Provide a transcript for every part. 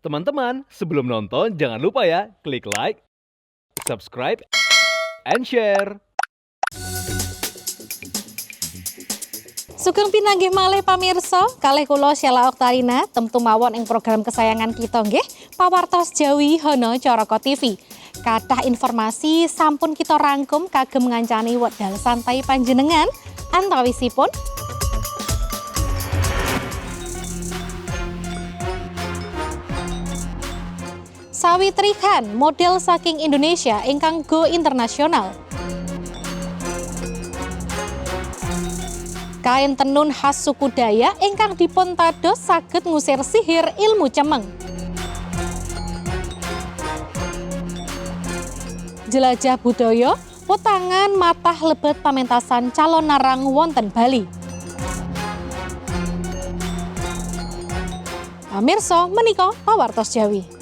Teman-teman, sebelum nonton jangan lupa ya klik like, subscribe, and share. Sugeng pinanggih malih pamirsa, kalih kula Sheila Oktarina, temtu mawon ing program kesayangan kita nggih, Pawartos Jawi Hono Coroko TV. Kathah informasi sampun kita rangkum kagem ngancani wedal santai panjenengan antawisipun Sawitri Khan, model saking Indonesia ingkang go internasional. Kain tenun khas suku Dayak ingkang dipun tados saged ngusir sihir ilmu cemeng. Jelajah budaya, wetangan matah lebet pamentasan calon narang wonten Bali. Pamirsa menika pawartos Jawi.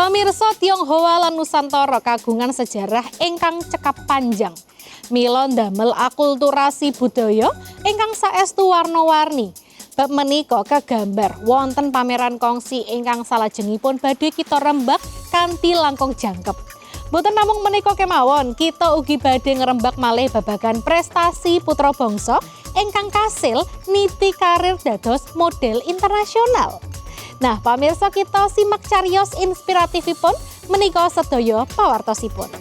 Pemirsa Tionghoa lan Nusantara kagungan sejarah ingkang cekap panjang. Mila ndamel akulturasi budaya ingkang saestu warna-warni. Bab menika kegambar wonten pameran kongsi ingkang salajengipun badhe kita rembak kanthi langkung jangkep. Boten namung menika kemawon, kita ugi badhe ngerembak malih babagan prestasi putra bangsa ingkang kasil niti karir dados model internasional. Nah, pamirsa kita simak carios inspiratifipun menika sedaya pawartosipun.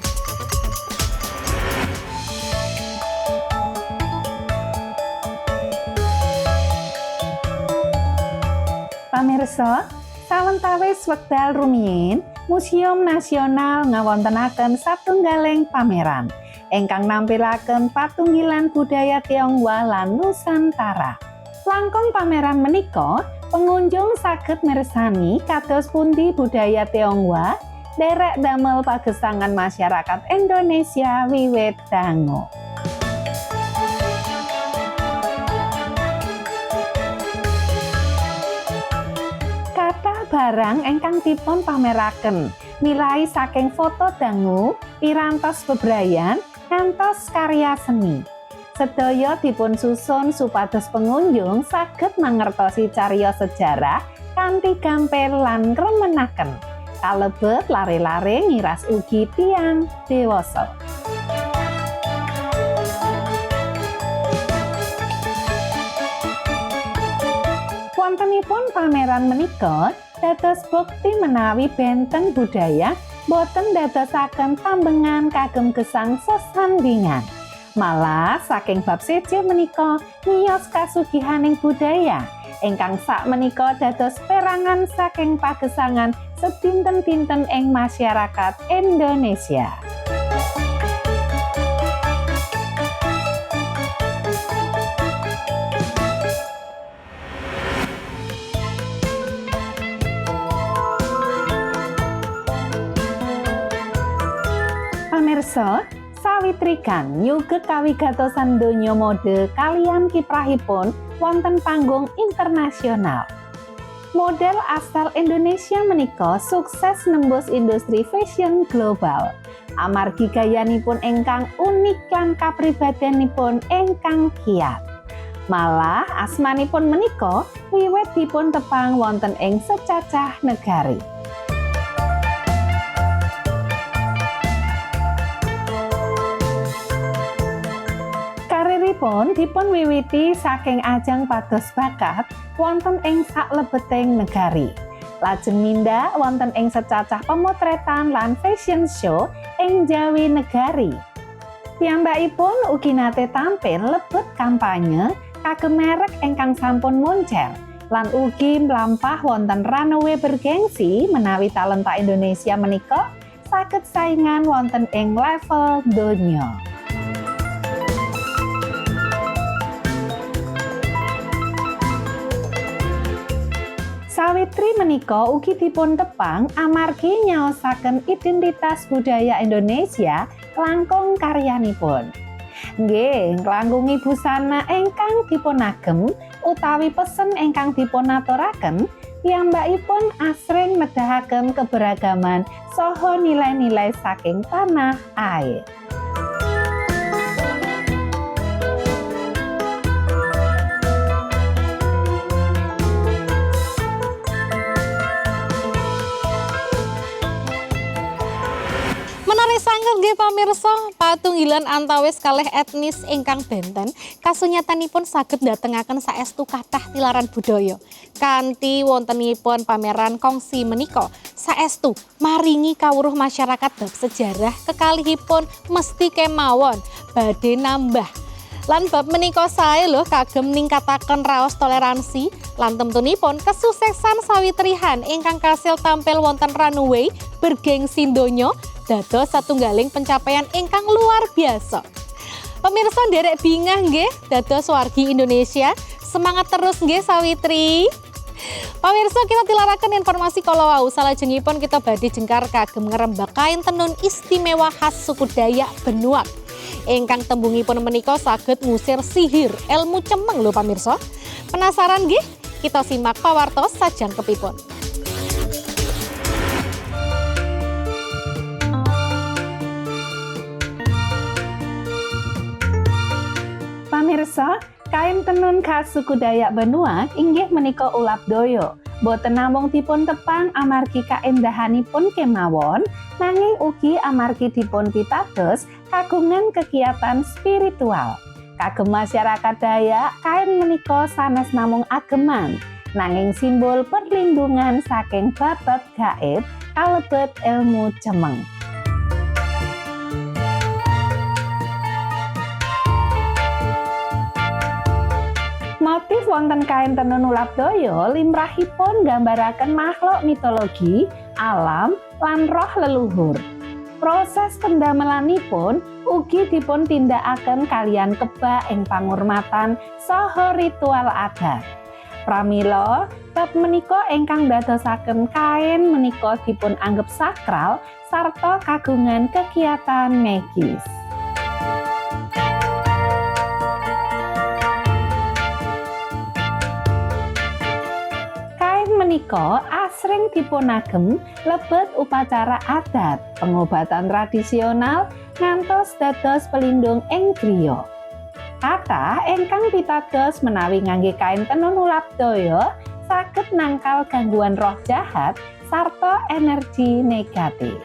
Pamirsa, sawentawis wekdal rumiyin, Museum Nasional ngawontenaken satunggaling pameran ingkang nampilaken patunggilan budaya Tionghoa lan Nusantara. Langkung pameran menika, pengunjung saged mirsani kados pundi budaya Tionghoa derek damel pagesangan masyarakat Indonesia wiwit dangu. Kata barang ingkang dipun pameraken nilai saking foto dangu, pirantos bebrayan, ngantos karya seni. Sedaya dipun susun supados pengunjung saged mangertosi cariyos sejarah kanthi gampil lan remenaken. Kalebet lare-lare ngiras ugi tiang dewasa. Wontenipun pameran menika dados bukti menawi benten budaya boten dadosaken tambengan kagem gesang sesandingan. Malah saking bab seje menika ngiyos kasugihaning budaya ingkang sak menika dados perangan saking pagesangan sedinten-dinten ing masyarakat Indonesia. Pamirsa, sawitrikan nyuget kawigatosan donya mode kalian kiprahipun wonten panggung internasional. Model asal Indonesia menika sukses nembus industri fashion global. Amargi gayanipun ingkang unik lan kapribadanipun ingkang kiat. Malah asmanipun menika wiwit dipun tepang wonten ing secacah negari. Kariripun dipun wiwiti saking ajang pados bakat wonten ing saklebeting negari. Lajeng minda wonten ing secacah pemotretan lan fashion show ing Jawi negari. Piyambakipun ugi nate tampil lebet kampanye kagem merek ingkang sampun moncer lan ugi mlampah wonten runway bergengsi menawi talenta Indonesia menika saged saingan wonten ing level donya. Sawitri menika ugi dipun tepang amargi nyaosaken identitas budaya Indonesia langkung karyanipun. Nggih, nglangkungi busana ingkang dipunagem utawi pesen ingkang dipunaturaken, piyambakipun asring nedahaken keberagaman saha nilai-nilai saking tanah air. Nggih pamirsa, patunggilan antawis kalih etnis ingkang benten kasunyatanipun saged datengaken saestu kathah tilaran budaya. Kanthi wontenipun pameran kongsi menika saestu maringi kawruh masyarakat bab sejarah kekalihipun mesti kemawon badhe nambah Lan bab menika sae lho kagem ningkataken raos toleransi lan temtunipun kesuksesan sawitrihan ingkang kasil tampil wonten runway bergengsi donya dados satunggaling pencapaian ingkang luar biasa. Pemirsa derek bingah nggih dados wargi Indonesia. Semangat terus nggih Sawitri. Pemirsa kita tilarakan informasi kalau wau salajengipun kita badhe jengkar kagem ngerembak kain tenun istimewa khas suku Dayak Benuak. Ingkang tembungipun menika saged ngusir sihir ilmu cemeng lho pamirsa. Penasaran nggih? Kita simak pawartos sajan kepipun. Pamirsa, kain tenun khas suku Dayak Benua inggih menika ulap doyo. Boten namung dipun tepang amargi kaendahanipun kemawon, nanging ugi amargi dipun pitados kagungan kegiatan spiritual. Kagem masyarakat Dayak, kain menika sanes namung ageman, nanging simbol perlindungan saking babat gaib kalebet ilmu cemeng. Motif wonten kain tenun ulap doyo limrahipun gambaraken makhluk mitologi, alam, lan roh leluhur. Proses pendamelanipun ugi dipun tindakaken kalian kebak ing pangurmatan saha ritual adat. Pramila, bab menika ingkang dadosaken kain menika dipun anggap sakral sarta kagungan kegiatan magis. Menika asring dipunagem lebet upacara adat, pengobatan tradisional, ngantos dados pelindung ing griya. Kata ingkang pitados menawi ngangge kain tenun ulap daya saged nangkal gangguan roh jahat sarta energi negatif.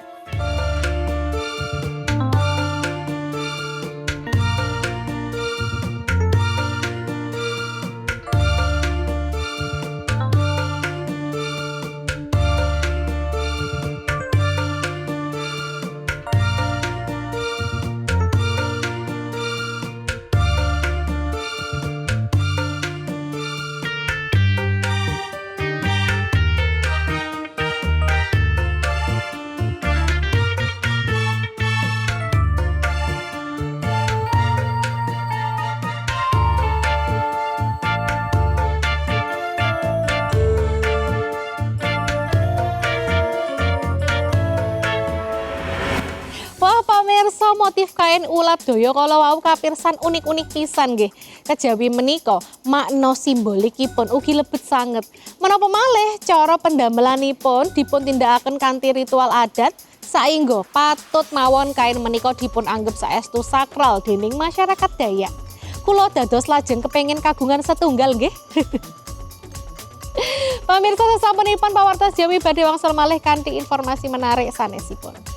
Wah pamirsa motif kain ulap doyo kalau wau kapirsan unik-unik pisan nggih. Kejawi menika makna simbolikipun ugi lebet sanget. Menapa malih cara pendamelanipun dipun tindakaken kanthi ritual adat saengga patut mawon kain menika dipun anggap saestu sakral dening masyarakat Dayak. Kula dados lajeng kepengin kagungan setunggal nggih. Pamirsa sesampunipun pawartos Jawi badhe wangsul malih kanthi informasi menarik sanesipun.